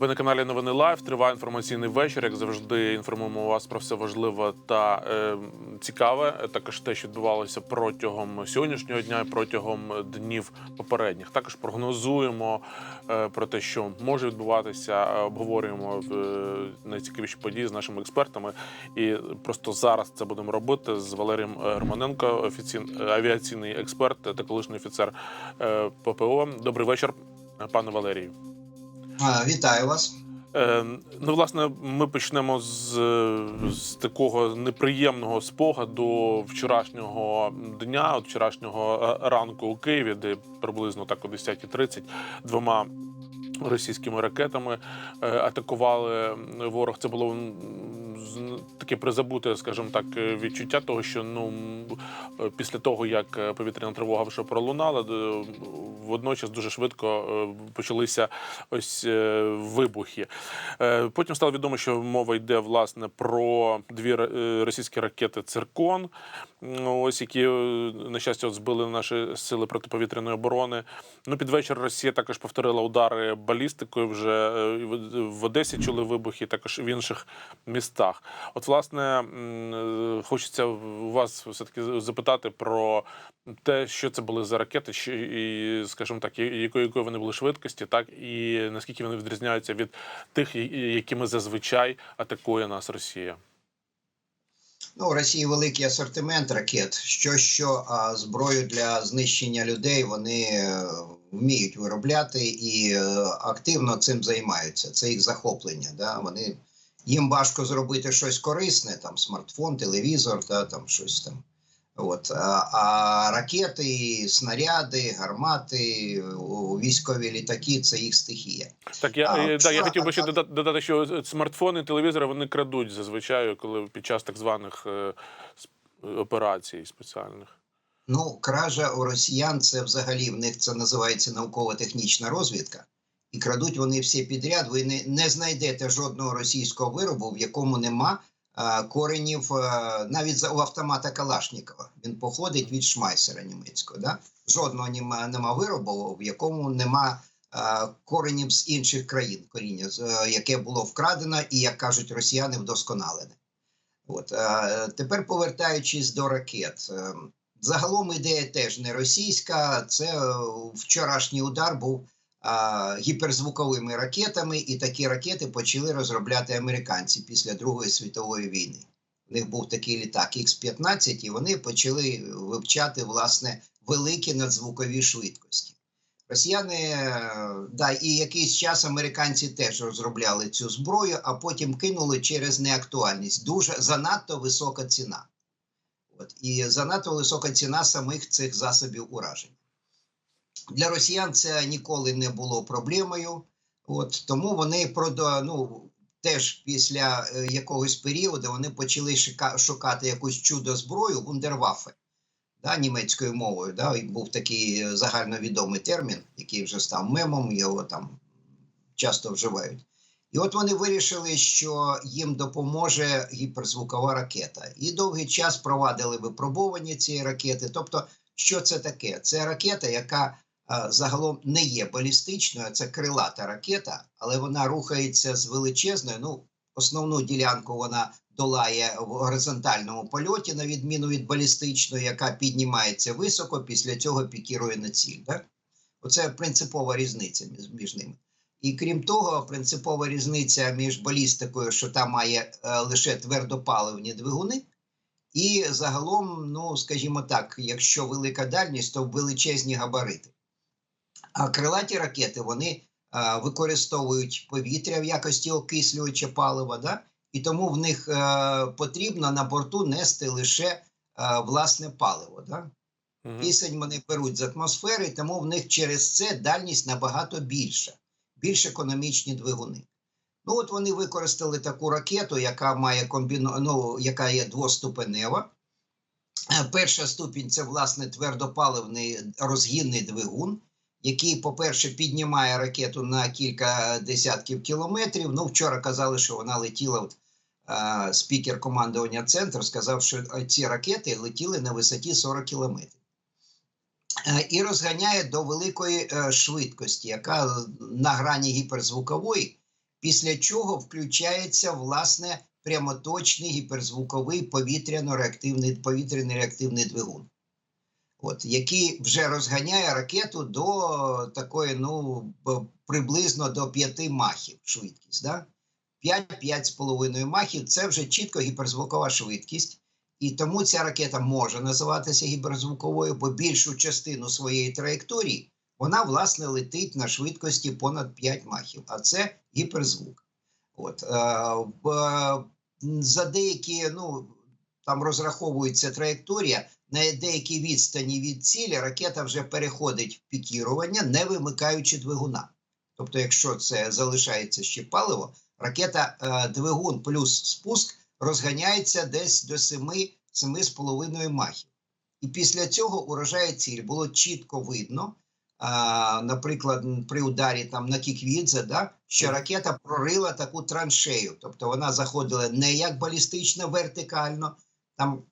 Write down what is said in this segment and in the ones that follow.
Ви на каналі Новини Лайв. Триває інформаційний вечір. Як завжди, інформуємо вас про все важливе та е, цікаве. Також те, що відбувалося протягом сьогоднішнього дня і протягом днів попередніх. Також прогнозуємо е, про те, що може відбуватися. е, Обговорюємо е, найцікавіші події з нашими експертами. І просто зараз це будемо робити з Валерієм е, Романенко, офіцій- авіаційний експерт та колишній офіцер е, ППО. Добрий вечір, пане Валерію. Вітаю вас. Е, ну, власне, ми почнемо з, з такого неприємного спогаду вчорашнього дня, от вчорашнього е, ранку у Києві, де приблизно так о 10.30 двома російськими ракетами е, атакували ворог. Це було таке призабуте, скажімо так, е, відчуття того, що ну е, після того, як повітряна тривога вже пролунала, водночас дуже швидко почалися ось вибухи. Потім стало відомо, що мова йде власне про дві російські ракети Циркон, ось які на щастя збили наші сили протиповітряної оборони. Ну під вечір Росія також повторила удари балістикою. Вже е, в- Одесі чули вибухи, також в інших містах. От, власне, е, хочеться у вас все таки запитати про те, що це були за ракети, і, скажімо так, якої, якої вони були швидкості, так і наскільки вони відрізняються від тих, якими зазвичай атакує нас Росія. Ну, у Росії великий асортимент ракет. Що що а зброю для знищення людей вони е, вміють виробляти і е, активно цим займаються. Це їх захоплення. Да? Вони їм важко зробити щось корисне, там смартфон, телевізор, да, там щось там. От а, ракети, снаряди, гармати, військові літаки це їх стихія. Так, я, А, е, да, я хотів би ще додати, що смартфони, телевізори вони крадуть зазвичай, коли під час так званих е, операцій спеціальних. Ну, кража у росіян це взагалі в них це називається науково-технічна розвідка. І крадуть вони всі підряд. Ви не, не знайдете жодного російського виробу, в якому нема е, коренів е, навіть у автомата Калашнікова. Він походить від Шмайсера німецького. Да? Жодного нема, нема виробу, в якому нема е, коренів з інших країн, коріння, е, яке було вкрадено, і як кажуть росіяни, вдосконалене. От е, тепер повертаючись до ракет. Е, Загалом ідея теж не російська. Це е, вчорашній удар був гіперзвуковими ракетами, і такі ракети почали розробляти американці після Другої світової війни. У них був такий літак X-15, і вони почали вивчати власне великі надзвукові швидкості. Росіяни, е, да, і якийсь час американці теж розробляли цю зброю, а потім кинули через неактуальність. Дуже занадто висока ціна. От, і занадто висока ціна самих цих засобів ураження. Для росіян це ніколи не було проблемою. От, тому вони продо, ну, теж після е, якогось періоду вони почали шукати якусь чудо зброю вундерваффе да, німецькою мовою. Да, і був такий е, загальновідомий термін, який вже став мемом, його там часто вживають. І от вони вирішили, що їм допоможе гіперзвукова ракета. І довгий час провадили випробування цієї ракети. Тобто, що це таке? Це ракета, яка загалом не є балістичною, це крилата ракета, але вона рухається з величезною. Ну, основну ділянку вона долає в горизонтальному польоті, на відміну від балістичної, яка піднімається високо, після цього пікірує на ціль. Так? Оце принципова різниця між, ними. І крім того, принципова різниця між балістикою, що там має е, лише твердопаливні двигуни, і загалом, ну скажімо так, якщо велика дальність, то величезні габарити. А крилаті ракети вони е, використовують повітря в якості окислювача палива, да? і тому в них е, потрібно на борту нести лише е, власне паливо. Да? Мгм. Кисень вони беруть з атмосфери, тому в них через це дальність набагато більша, більш економічні двигуни. Ну от вони використали таку ракету, яка має комбіно... ну, яка є двоступенева. Перша ступінь це власне твердопаливний розгінний двигун, який, по-перше, піднімає ракету на кілька десятків кілометрів. Ну, вчора казали, що вона летіла. Е, спікер командування центр сказав, що ці ракети летіли на висоті 40 кілометрів. Е, І розганяє до великої е, швидкості, яка на грані гіперзвукової після чого включається власне прямоточний гіперзвуковий повітряно-реактивний повітряний реактивний двигун, от, який вже розганяє ракету до такої, ну приблизно до 5 махів швидкість. Да? 5-5,5 махів це вже чітко гіперзвукова швидкість. І тому ця ракета може називатися гіперзвуковою, бо більшу частину своєї траєкторії вона власне летить на швидкості понад 5 махів, а це гіперзвук. От, е, за деякі, ну там розраховується траєкторія, на деякій відстані від цілі ракета вже переходить в пікірування, не вимикаючи двигуна. Тобто, якщо це залишається ще паливо, ракета е, двигун плюс спуск розганяється десь до 7-7,5 махів. І після цього уражає ціль. Було чітко видно, а, наприклад, при ударі там на Кіквідзе, да, що ракета прорила таку траншею. Тобто вона заходила не як балістична вертикально, там е,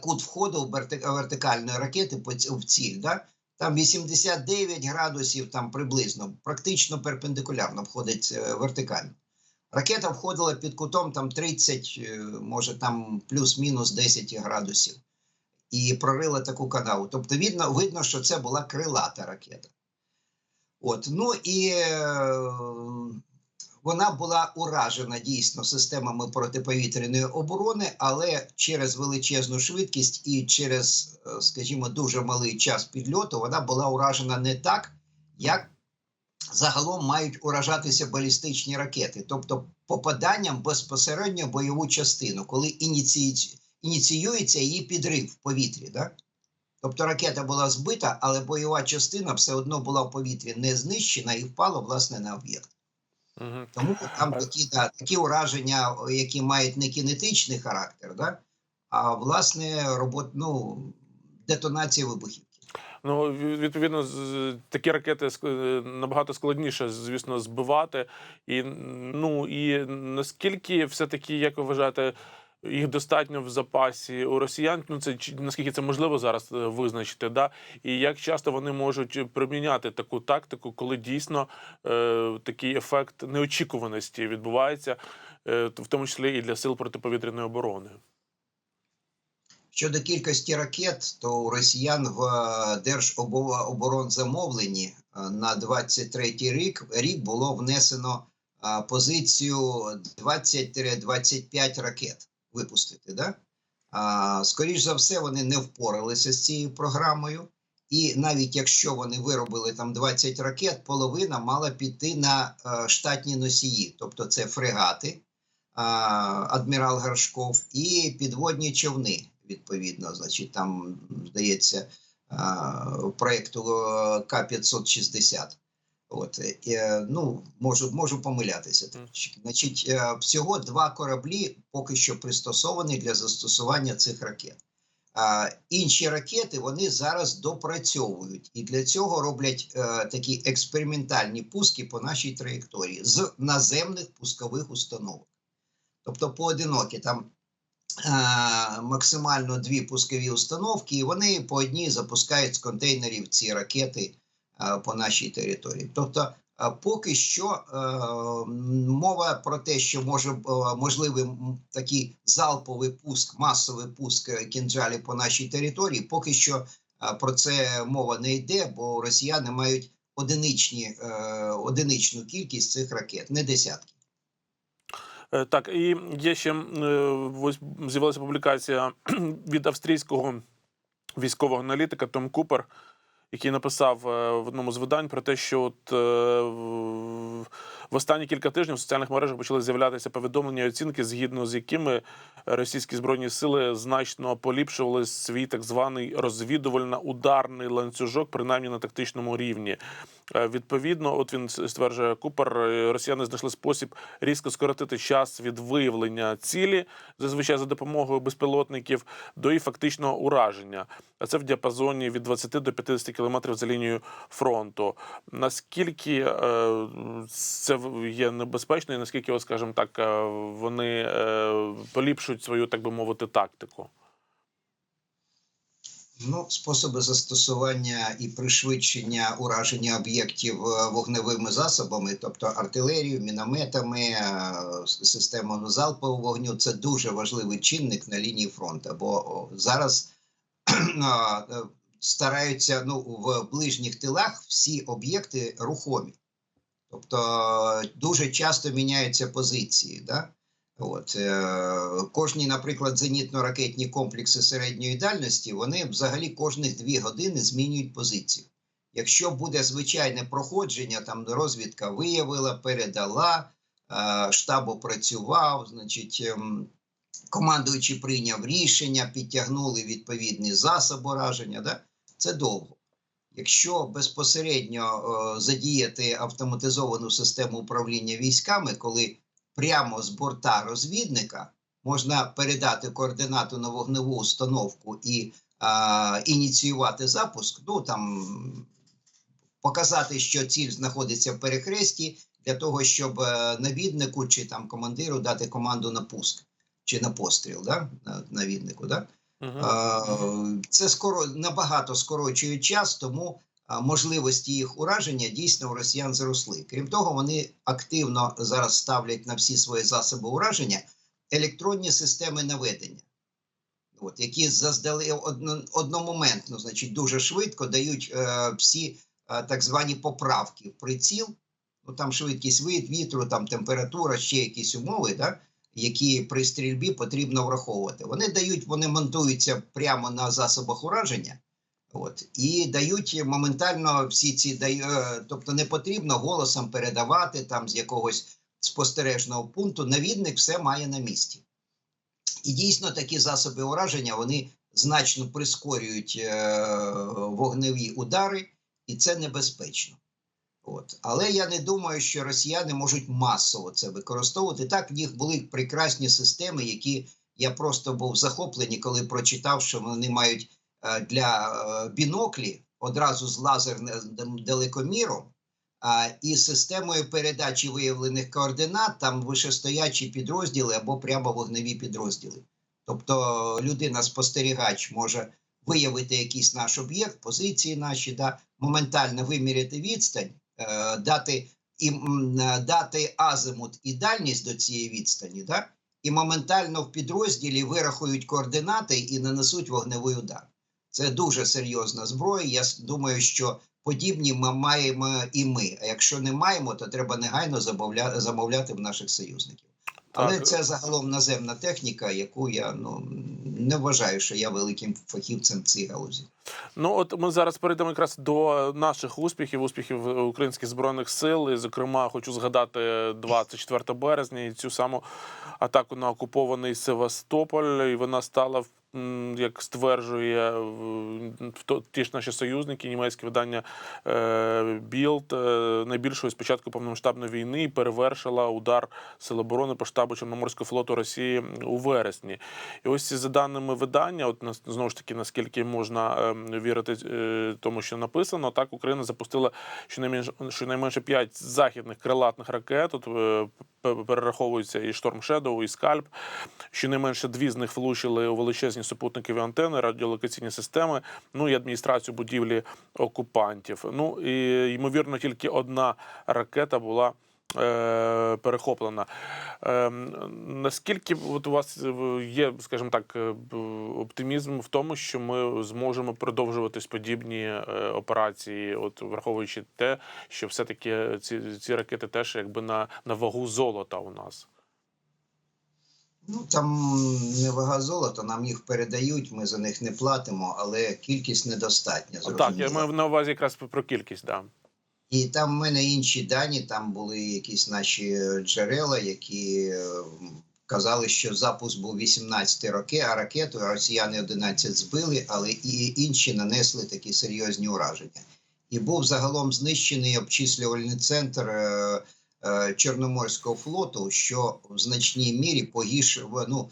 кут входу вертикальної ракети в ціль, да, там 89 градусів, там приблизно, практично перпендикулярно входить е, вертикально. Ракета входила під кутом там 30, е, може там плюс-мінус 10 градусів, і прорила таку канаву. Тобто, видно, видно, що це була крилата ракета. От, ну і е, вона була уражена дійсно системами протиповітряної оборони, але через величезну швидкість і через, е, скажімо, дуже малий час підльоту вона була уражена не так, як загалом мають уражатися балістичні ракети, тобто попаданням безпосередньо в бойову частину, коли ініціюється, її підрив в повітрі. Да? Тобто ракета була збита, але бойова частина все одно була в повітрі не знищена і впала власне на об'єкт. Угу. Тому там такі, да, такі ураження, які мають не кінетичний характер, да, а власне робот, ну, детонація вибухівки. Ну, відповідно, такі ракети е, набагато складніше, звісно, збивати. І ну і наскільки все-таки, як ви вважаєте, їх достатньо в запасі у росіян? Ну це наскільки це можливо зараз е, визначити? Да? І як часто вони можуть приміняти таку тактику, коли дійсно е, такий ефект неочікуваності відбувається, е, в тому числі і для сил протиповітряної оборони? Щодо кількості ракет, то у росіян в е, Держоборонзамовленні е, на 23 рік рік було внесено позицію 20-25 ракет випустити. Да? А, Скоріш за все, вони не впоралися з цією програмою. І навіть якщо вони виробили там 20 ракет, половина мала піти на е, штатні носії, тобто це фрегати, а, адмірал Горшков і підводні човни. Відповідно, значить, там здається проєкту е, К-560. От е, ну можу, можу помилятися. Значить, е, всього два кораблі поки що пристосовані для застосування цих ракет. А, інші ракети вони зараз допрацьовують і для цього роблять е, такі експериментальні пуски по нашій траєкторії з наземних пускових установок. Тобто поодинокі там е, максимально дві пускові установки, і вони по одній запускають з контейнерів ці ракети по нашій території. Тобто, е, поки що е, мова про те, що може е, можливий такий залповий пуск, масовий пуск е, кінжалів по нашій території, поки що е, про це мова не йде, бо росіяни мають одиничні, е, одиничну кількість цих ракет, не десятки. Е, Так, і є ще е, ось з'явилася публікація від австрійського військового аналітика Том Купер, який написав е, в одному з видань про те, що от, е, в- останні кілька тижнів в соціальних мережах почали з'являтися повідомлення і оцінки, згідно з якими російські збройні сили значно поліпшували свій так званий розвідувально-ударний ланцюжок, принаймні на тактичному рівні. Е, Відповідно, от він стверджує Купер, е, росіяни знайшли спосіб різко скоротити час від виявлення цілі, зазвичай за допомогою безпілотників, до її фактичного ураження. А це в діапазоні від 20 до 50 кілометрів за лінією фронту. Наскільки е, це є небезпечно, і наскільки, скажімо так, е, вони е, поліпшують свою, так би мовити, тактику? Ну, способи застосування і пришвидшення ураження об'єктів е, вогневими засобами, тобто артилерією, мінометами, с- системами залпового вогню, це дуже важливий чинник на лінії фронту. Бо зараз стараються ну, в ближніх тилах всі об'єкти рухомі. Тобто е, дуже часто міняються позиції. Да? От, е, кожні, наприклад, зенітно-ракетні комплекси середньої дальності, вони взагалі кожних дві години змінюють позицію. Якщо буде звичайне проходження, там розвідка виявила, передала, е, штаб опрацював, значить, ем, командуючий прийняв рішення, підтягнули відповідні засоби ураження, да? це довго. Якщо безпосередньо е, задіяти автоматизовану систему управління військами, коли прямо з борта розвідника можна передати координату на вогневу установку і а, ініціювати запуск, ну там показати, що ціль знаходиться в перехресті, для того, щоб е, навіднику чи там командиру дати команду на пуск чи на постріл, да? на навіднику. Да? Це скоро набагато скорочує час, тому можливості їх ураження дійсно у росіян зросли. Крім того, вони активно зараз ставлять на всі свої засоби ураження електронні системи наведення, от, які заздали одномоментно, значить, дуже швидко дають е, всі е, так звані поправки в приціл. Ну там швидкість вид, вітру, там температура, ще якісь умови, да, які при стрільбі потрібно враховувати. Вони дають, вони монтуються прямо на засобах ураження. От і дають моментально всі ці е, тобто не потрібно голосом передавати там з якогось спостережного пункту. Навідник все має на місці. І дійсно такі засоби ураження вони значно прискорюють е, вогневі удари, і це небезпечно. От. Але я не думаю, що росіяни можуть масово це використовувати. Так, в них були прекрасні системи, які я просто був захоплений, коли прочитав, що вони мають е, для е, біноклі одразу з лазерним далекоміром а, і системою передачі виявлених координат, там вишестоячі підрозділи або прямо вогневі підрозділи. Тобто людина-спостерігач може виявити якийсь наш об'єкт, позиції наші, да, моментально виміряти відстань, дати, і, е, дати азимут і дальність до цієї відстані, да, і моментально в підрозділі вирахують координати і нанесуть вогневий удар. Це дуже серйозна зброя. Я думаю, що подібні ми маємо і ми. А якщо не маємо, то треба негайно замовляти в наших союзників. Але Так. це загалом наземна техніка, яку я ну не вважаю, що я великим фахівцем в цій галузі. Ну от ми зараз перейдемо якраз до наших успіхів, успіхів українських збройних сил. І, зокрема, хочу згадати 24 березня і цю саму атаку на окупований Севастополь. І вона стала м, як стверджує ті ж наші союзники, німецьке видання е, Білд, е, найбільшою з початку повномасштабної війни перевершила удар Сил оборони по штабу Чорноморського флоту Росії у вересні. І ось за даними видання, от знову ж таки, наскільки можна вірити е, тому, що написано, так Україна запустила щонайменше щонайменше 5 західних крилатних ракет. От е, перераховуються і Шторм Шедоу, і Скальп. Щонайменше дві з них влучили у величезні супутникові антени, радіолокаційні системи, ну і адміністрацію будівлі окупантів. Ну і ймовірно, тільки одна ракета була. е, Перехоплена. Е, наскільки от у вас є, скажімо так, е, оптимізм в тому, що ми зможемо продовжувати подібні операції, от враховуючи те, що все-таки ці, ці ракети теж якби на, на вагу золота у нас? Ну там не вага золота, нам їх передають, ми за них не платимо, але кількість недостатня. Так, я маю на увазі якраз про кількість, да. І там в мене інші дані, там були якісь наші джерела, які казали, що запуск був 18 роки, а ракету росіяни 11 збили, але і інші нанесли такі серйозні ураження. І був загалом знищений обчислювальний центр е, Чорноморського флоту, що в значній мірі погіршив, ну,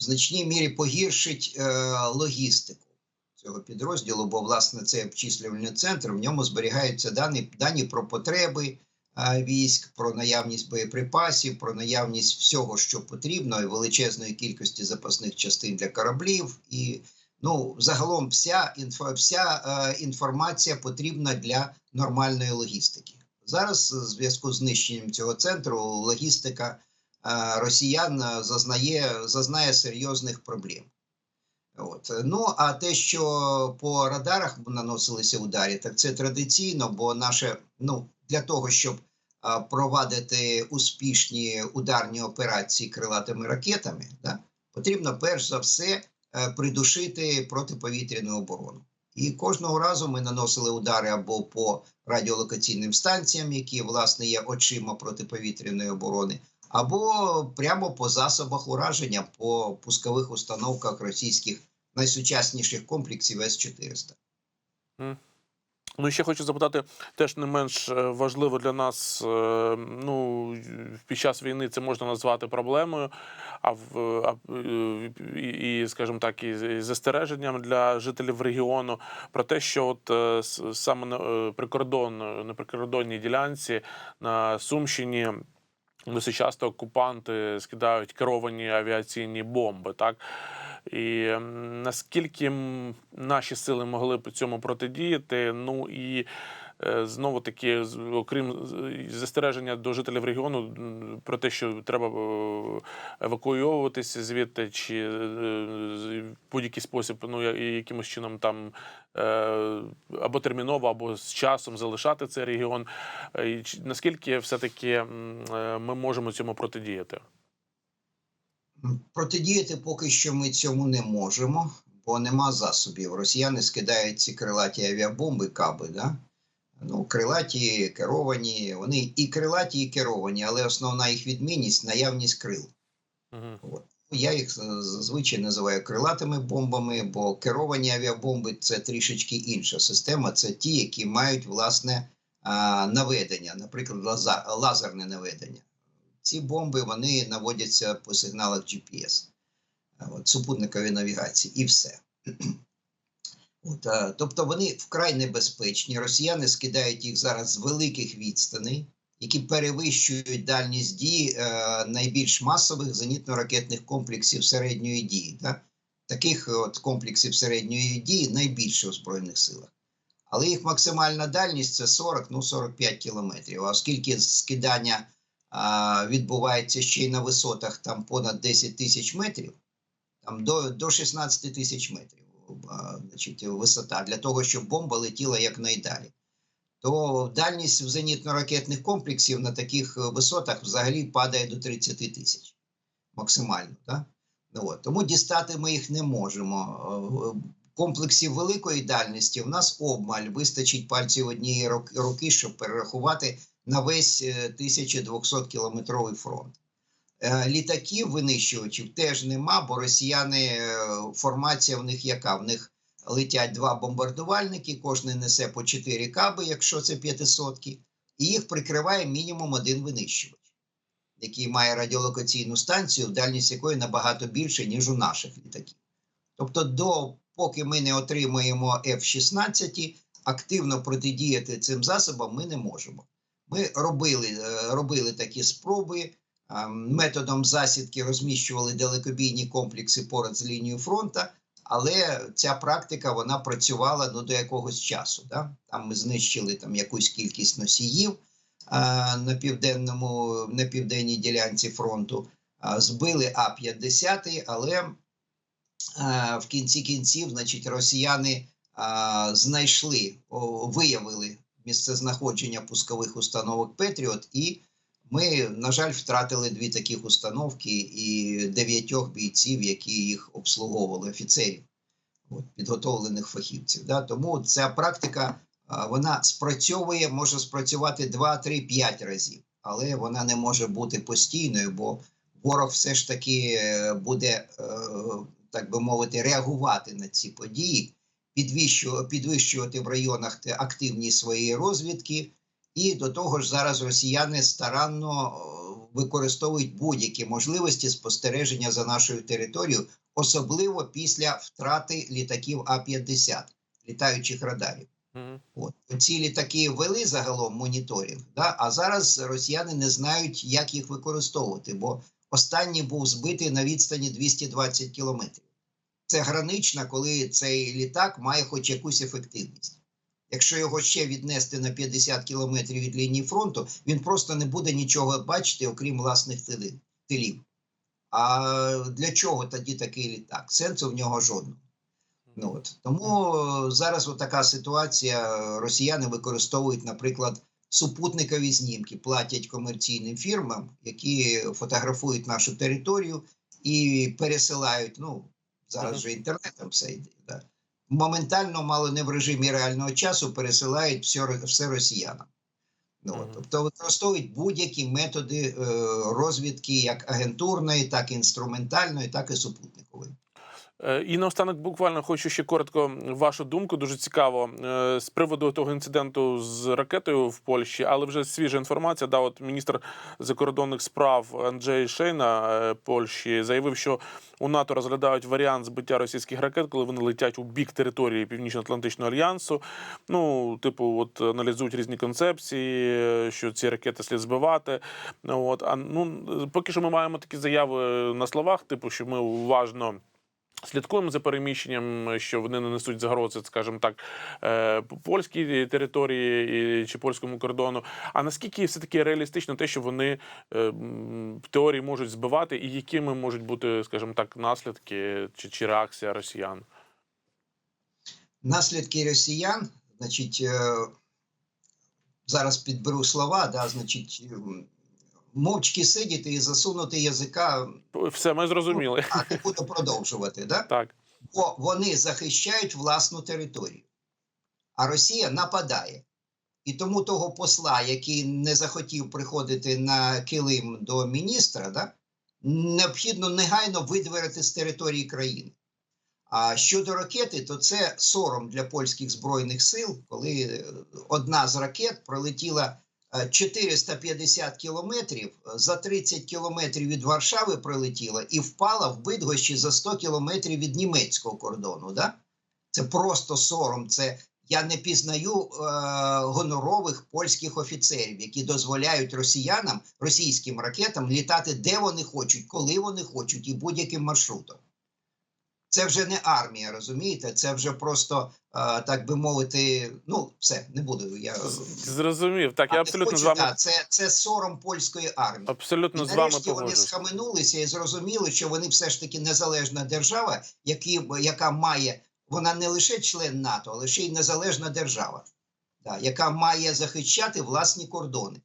в значній мірі погіршить е, логістику цього підрозділу, бо власне цей обчислювальний центр в ньому зберігаються дані, дані про потреби е, військ, про наявність боєприпасів, про наявність всього, що потрібно, і величезної кількості запасних частин для кораблів і Ну, загалом, вся інфо, вся е, інформація потрібна для нормальної логістики. Зараз, в зв'язку з знищенням цього центру, логістика е, росіян е, зазнає, зазнає серйозних проблем. От. Ну, а те, що по радарах наносилися ударі, так це традиційно, бо наше ну, для того, щоб провадити успішні ударні операції крилатими ракетами, да, потрібно перш за все е, придушити протиповітряну оборону. І кожного разу ми наносили удари або по радіолокаційним станціям, які власне є очима протиповітряної оборони, або прямо по засобах ураження по пускових установках російських найсучасніших комплексів С-400. Ну, і ще хочу запитати, теж не менш е, важливо для нас. е, Ну під час війни це можна назвати проблемою, а в а, е, і, і, скажімо так, і застереженням для жителів регіону про те, що от саме на прикордон на прикордонній ділянці на Сумщині. Досить часто окупанти скидають керовані авіаційні бомби, так і наскільки наші сили могли б цьому протидіяти? Ну і е, знову таки, окрім застереження до жителів регіону про те, що треба е, евакуйовуватися звідти, чи е, в будь-який спосіб, ну якимось чином там або терміново, або з часом залишати цей регіон. Наскільки все-таки е, ми можемо цьому протидіяти? Протидіяти поки що ми цьому не можемо, бо нема засобів. Росіяни скидають ці крилаті авіабомби, каби, да? Ну, крилаті, керовані, вони і крилаті, і керовані, але основна їх відмінність наявність крил. Угу. От. Я їх зазвичай називаю крилатими бомбами, бо керовані авіабомби це трішечки інша система. Це ті, які мають власне наведення, наприклад, лазерне наведення. Ці бомби вони наводяться по сигналах GPS, от, супутникової навігації, і все. От, а, тобто вони вкрай небезпечні. Росіяни скидають їх зараз з великих відстаней які перевищують дальність дії е, найбільш масових зенітно-ракетних комплексів середньої дії. Да? Таких от комплексів середньої дії найбільше у Збройних силах. Але їх максимальна дальність це 40 ну 45 кілометрів. А оскільки скидання відбувається ще й на висотах там понад 10 тисяч метрів, там до, до 16 тисяч метрів значить, висота, для того, щоб бомба летіла якнайдалі то дальність зенітно-ракетних комплексів на таких е, висотах взагалі падає до 30 тисяч максимально. Да? Ну, от. Тому дістати ми їх не можемо. Е, Комплексів великої дальності в нас обмаль вистачить пальців однієї руки, щоб перерахувати на весь е, 1200 кілометровий фронт. Е, Літаків винищувачів теж нема, бо росіяни е, формація в них яка? В них летять два бомбардувальники, кожен несе по 4 каби, якщо це 500 і їх прикриває мінімум один винищувач, який має радіолокаційну станцію, дальність якої набагато більше, ніж у наших літаків. Тобто, до поки ми не отримаємо F-16, активно протидіяти цим засобам ми не можемо. Ми робили, е, робили такі спроби. Методом засідки розміщували далекобійні комплекси поряд з лінією фронту, але ця практика вона працювала ну, до якогось часу. Да? Там ми знищили там якусь кількість носіїв а, на південному, на південній ділянці фронту, а, збили А-50, але а, в кінці кінців, значить, росіяни а, знайшли, о, виявили місцезнаходження пускових установок Петріот і. Ми, на жаль, втратили дві таких установки і дев'ятьох бійців, які їх обслуговували, офіцерів, от, підготовлених фахівців. Да? Тому ця практика вона спрацьовує, може спрацювати 2, 3, 5 разів, але вона не може бути постійною, бо ворог все ж таки е, буде, е, так би мовити, реагувати на ці події, підвищувати, в районах активність своєї розвідки. І до того ж, зараз росіяни старанно е, використовують будь-які можливості спостереження за нашою територією, особливо після втрати літаків А-50, літаючих радарів. Угу. От ці літаки вели загалом моніторинг, да? а зараз росіяни не знають, як їх використовувати, бо останній був збитий на відстані 220 кілометрів. Це гранична, коли цей літак має хоч якусь ефективність. Якщо його ще віднести на 50 кілометрів від лінії фронту, він просто не буде нічого бачити, окрім власних тилів. А для чого тоді такий літак? Сенсу в нього жодного. Ну, от. Тому зараз така ситуація. Росіяни використовують, наприклад, супутникові знімки, платять комерційним фірмам, які фотографують нашу територію і пересилають. Ну, зараз вже інтернетом все йде. Да. Моментально, мало не в режимі реального часу, пересилають все, все росіянам. Ну, mm -hmm. Тобто використовують будь-які методи е, розвідки, як агентурної, так і інструментальної, так і супутникової. Е, І наостанок буквально хочу ще коротко вашу думку. Дуже цікаво е, з приводу того інциденту з ракетою в Польщі, але вже свіжа інформація. Да, от міністр закордонних справ Анджей Шейна е, Польщі заявив, що у НАТО розглядають варіант збиття російських ракет, коли вони летять у бік території Північно-Атлантичного альянсу. Ну, типу, от аналізують різні концепції, що ці ракети слід збивати. От а ну поки що ми маємо такі заяви на словах, типу, що ми уважно. Слідкуємо за переміщенням, що вони не несуть загрози, скажімо так, е, по польській території чи польському кордону. А наскільки все таки реалістично те, що вони е, в теорії можуть збивати, і якими можуть бути, скажімо так, наслідки чи, чи реакція росіян? Наслідки росіян, значить, е, зараз підберу слова, да, значить, мовчки сидіти і засунути язика, Все, ми зрозуміли. а не буду продовжувати. Да? Так. Бо вони захищають власну територію, а Росія нападає. І тому того посла, який не захотів приходити на килим до міністра, да, необхідно негайно видворити з території країни. А щодо ракети, то це сором для польських збройних сил, коли е, одна з ракет пролетіла 450 кілометрів, е, за 30 кілометрів від Варшави пролетіла і впала в Бидгощі за 100 кілометрів від німецького кордону. Да? Це просто сором. Це я не пізнаю е, гонорових польських офіцерів, які дозволяють росіянам, російським ракетам літати де вони хочуть, коли вони хочуть, і будь-яким маршрутом. Це вже не армія, розумієте? Це вже просто, е, так би мовити, ну все, не буду. Я Зрозумів. Так, я А абсолютно з вами да, це, це сором польської армії. абсолютно І з вами нарешті вони схаменулися і зрозуміли, що вони все ж таки незалежна держава, які, яка має вона не лише член НАТО, але ще й незалежна держава, да, яка має захищати власні кордони.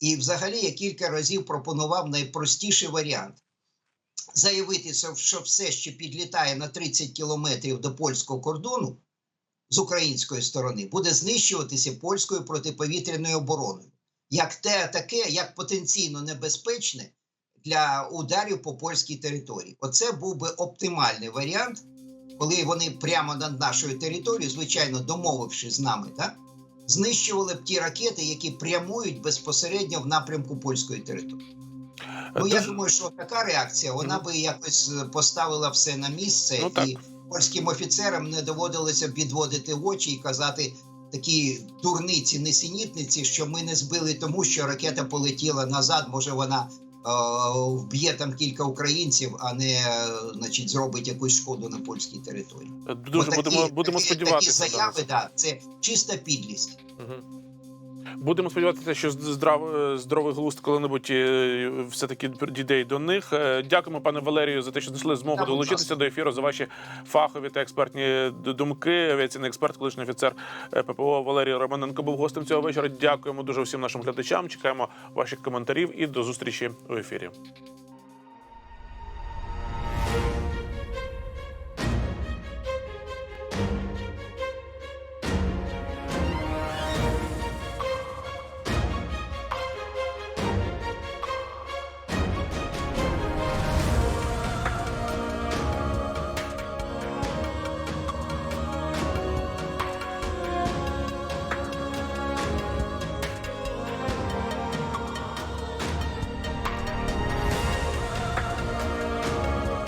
І взагалі я кілька разів пропонував найпростіший варіант. Заявити, що- все, що підлітає на 30 кілометрів до польського кордону з української сторони, буде знищуватися польською протиповітряною обороною. Як те таке, як потенційно небезпечне для ударів по польській території. Оце був би оптимальний варіант, коли вони прямо над нашою територією, звичайно, домовившись з нами, так, знищували б ті ракети, які прямують безпосередньо в напрямку польської території. Ну, я думаю, що така реакція вона би якось е, поставила все на місце, Ну, так. і польським офіцерам не доводилося б відводити очі і казати такі дурниці, несенітниці, що ми не збили тому, що ракета полетіла назад. Може, вона е, вб'є там кілька українців, а не значить, зробить якусь шкоду на польській території. Дуже Отакі- будемо, будемо такі, сподіватися. Такі заяви, да, це чиста підлість. Мгм. Будемо сподіватися, що здрав, здоровий глузд коли-небудь е, все-таки дійде й до них. Е, Дякуємо, пане Валерію, за те, що знайшли змогу Дякую долучитися до ефіру за ваші фахові та експертні думки. Авіаційний експерт, колишній офіцер е, ППО Валерій Романенко був гостем цього вечора. Дякуємо дуже всім нашим глядачам. Чекаємо ваших коментарів і до зустрічі у ефірі.